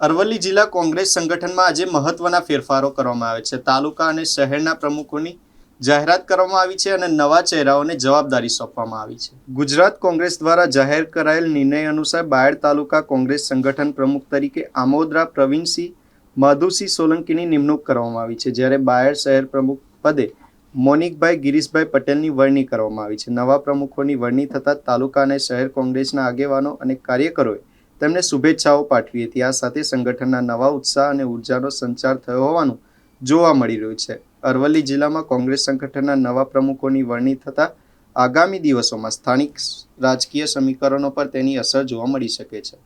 અરવલ્લી જિલ્લા કોંગ્રેસ સંગઠનમાં આજે મહત્વના ફેરફારો કરવામાં આવે છે. તાલુકા અને શહેરના પ્રમુખોની જાહેરાત કરવામાં આવી છે અને નવા ચહેરાઓને જવાબદારી સોંપવામાં આવી છે. ગુજરાત કોંગ્રેસ દ્વારા જાહેર કરાયેલ નિર્ણય અનુસાર બાયડ તાલુકા કોંગ્રેસ સંગઠન પ્રમુખ તરીકે આમોદરા પ્રવીણસિંહ માધુસિંહ સોલંકીની નિમણૂક કરવામાં આવી છે, જ્યારે બાયડ શહેર પ્રમુખ પદે મોનિકભાઈ ગિરીશભાઈ પટેલની વરણી કરવામાં આવી છે. નવા પ્રમુખોની વરણી થતાં તાલુકા અને શહેર કોંગ્રેસના આગેવાનો અને કાર્યકરોએ તેમને શુભેચ્છાઓ પાઠવી હતી આ સાથે સંગઠનના નવા ઉત્સાહ અને ઉર્જાનો સંચાર થયો હોવાનું જોવા મળી રહ્યું છે. અરવલ્લી જિલ્લામાં કોંગ્રેસ સંગઠનના નવા પ્રમુખોની વરણી થતાં આગામી દિવસોમાં સ્થાનિક રાજકીય સમીકરણો પર તેની અસર જોવા મળી શકે છે.